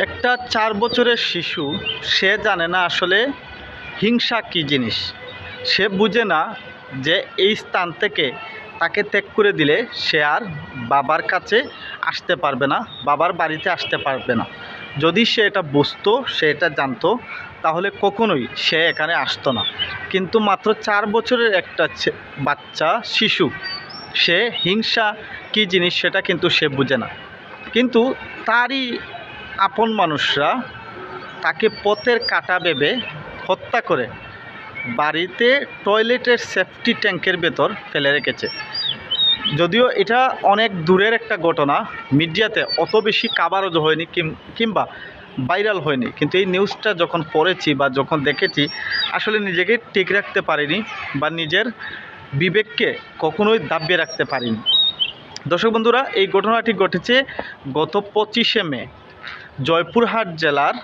একটা চার বছরের শিশু, সে জানে না আসলে হিংসা কী জিনিস। সে বুঝে না যে এই স্থান থেকে তাকে ত্যাগ করে দিলে সে আর বাবার কাছে আসতে পারবে না, বাবার বাড়িতে আসতে পারবে না। যদি সে এটা বুঝতো, সে এটা জানতো, তাহলে কখনোই সে এখানে আসতো না। কিন্তু মাত্র চার বছরের একটা বাচ্চা, শিশু, সে হিংসা কী জিনিস সেটা কিন্তু সে বুঝে না। কিন্তু তারই আপন মানুষরা তাকে পথের কাটা ভেবে হত্যা করে বাড়িতে টয়লেটের সেফটি ট্যাঙ্কের ভেতর ফেলে রেখেছে। যদিও এটা অনেক দূরের একটা ঘটনা, মিডিয়াতে অত বেশি কাভারজ হয়নি কিংবা ভাইরাল হয়নি। কিন্তু এই নিউজটা যখন পড়েছি বা যখন দেখেছি, আসলে নিজেকে ঠিক রাখতে পারিনি বা নিজের বিবেককে কখনোই দাবিয়ে রাখতে পারিনি। দর্শক বন্ধুরা, এই ঘটনাটি ঘটেছে গত পঁচিশে মে। জয়পুরহাট জেলার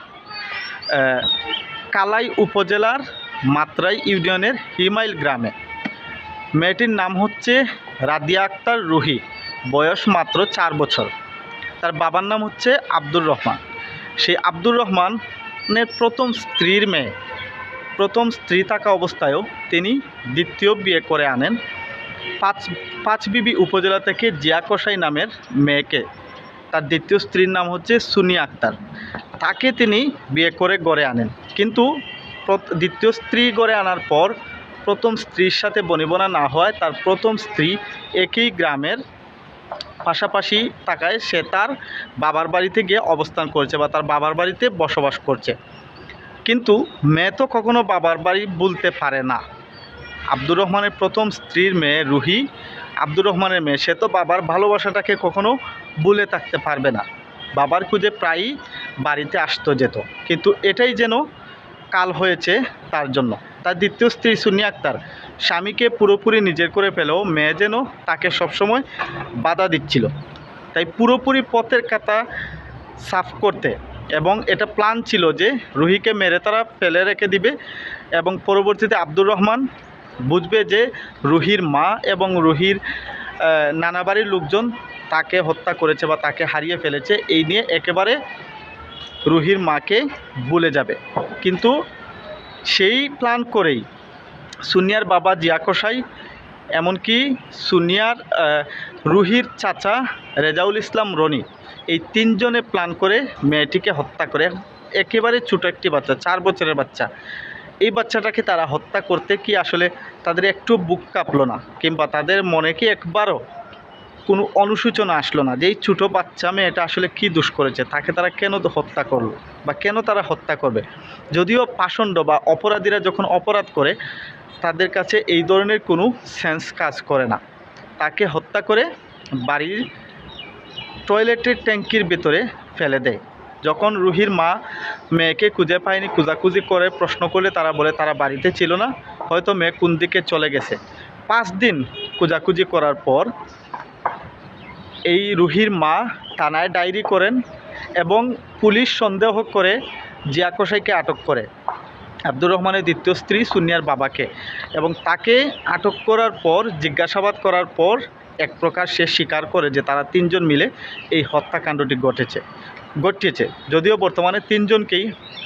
কালাই উপজেলার মাত্রাই ইউনিয়নের হিমাইল গ্রামে। মেয়েটির নাম হচ্ছে রাদিয়া আক্তার রুহি, বয়স মাত্র চার বছর। তার বাবার নাম হচ্ছে আব্দুর রহমান। সেই আব্দুর রহমানের প্রথম স্ত্রীর মেয়ে, প্রথম স্ত্রী থাকা অবস্থায়ও তিনি দ্বিতীয় বিয়ে করে আনেন। পাঁচ, পাঁচবিবি উপজেলা থেকে জিয়া কসাই নামের মেয়েকে তার দ্বিতীয় স্ত্রীর নাম হচ্ছে সুনিয়া আক্তার। তাকে তিনি বিয়ে করে গড়ে আনেন। কিন্তু দ্বিতীয় স্ত্রী গড়ে আনার পর প্রথম স্ত্রীর সাথে বনিবনা না হওয়ায় তার প্রথম স্ত্রী একই গ্রামের পাশাপাশি থাকায় সে তার বাবার বাড়িতে গিয়ে অবস্থান করছে বা তার বাবার বাড়িতে বসবাস করছে। কিন্তু মেয়ে তো কখনো বাবার বাড়ি বলতে পারে না। আব্দুর রহমানের প্রথম স্ত্রীর মেয়ে রুহি আব্দুর রহমানের মেয়ে। সে তো বাবার ভালোবাসাটাকে কখনো ভুলে থাকতে পারবে না। বাবার খুঁজে প্রায়ই বাড়িতে আসতো যেত। কিন্তু এটাই যেন কাল হয়েছে তার জন্য। তার দ্বিতীয় স্ত্রী সুনি আক্তার। স্বামীকে পুরোপুরি নিজের করে পেলেও মেয়ে যেন তাকে সবসময় বাধা দিচ্ছিল। তাই পুরোপুরি পথের কাতা সাফ করতে এবং এটা প্ল্যান ছিল যে রুহিকে মেরে তারা ফেলে রেখে দিবে এবং পরবর্তীতে আব্দুর রহমান বুঝবে যে রুহির মা এবং রুহির নানাবাড়ির লোকজন তাকে হত্যা করেছে বা তাকে হারিয়ে ফেলেছে, এই নিয়ে একেবারে রুহির মাকে ভুলে যাবে। কিন্তু সেই প্ল্যান করেই সুনিয়ার বাবা জিয়া কসাই এমনকি সুনিয়ার রুহির চাচা রেজাউল ইসলাম রনি, এই তিনজনে প্ল্যান করে মেয়েটিকে হত্যা করে। একেবারে ছোটো একটি বাচ্চা, চার বছরের বাচ্চা। এই বাচ্চাটাকে তারা হত্যা করতে কি আসলে তাদের একটু বুক কাঁপলো না? কিংবা তাদের মনে কি একবারও কোনো অনুসূচনা আসলো না যে এই ছোটো বাচ্চা মেয়েটা আসলে কি দোষ করেছে? তাকে তারা কেন হত্যা করল? বা কেন তারা হত্যা করবে? যদিও পাষণ্ড বা অপরাধীরা যখন অপরাধ করে, তাদের কাছে এই ধরনের কোনো সেন্স কাজ করে না। তাকে হত্যা করে বাড়ির টয়লেটের ট্যাঙ্কির ভেতরে ফেলে দেয়। যখন রুহির মা মেয়েকে খুঁজে পায়নি, খোঁজাখুঁজি করে প্রশ্ন করলে তারা বলে, তারা বাড়িতে ছিল না, হয়তো মেয়ে কোন দিকে চলে গেছে। পাঁচ দিন খোঁজাখুঁজি করার পর এই রুহির মা থানায় ডায়েরি করেন এবং পুলিশ সন্দেহ করে জিয়া কসাইকে আটক করে। আব্দুর রহমানের দ্বিতীয় স্ত্রী সুনিয়ার বাবাকে এবং তাকে আটক করার পর, জিজ্ঞাসাবাদ করার পর এক প্রকার সে স্বীকার করে যে তারা তিনজন মিলে এই হত্যাকাণ্ডটি ঘটেছে। ঘটিয়েছে। যদিও বর্তমানে তিনজনকেই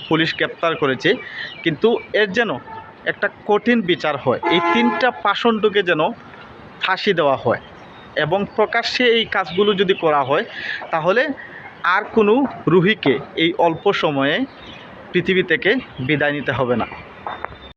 পুলিশ গ্রেপ্তার করেছে, কিন্তু এর যেন একটা কঠিন বিচার হয়। এই তিনটা পাষণ্ডকে যেন ফাঁসি দেওয়া হয় এবং প্রকাশ্যে এই কাজগুলো যদি করা হয়, তাহলে আর কোনো রুহিকে এই অল্প সময়ে পৃথিবী থেকে বিদায় নিতে হবে না।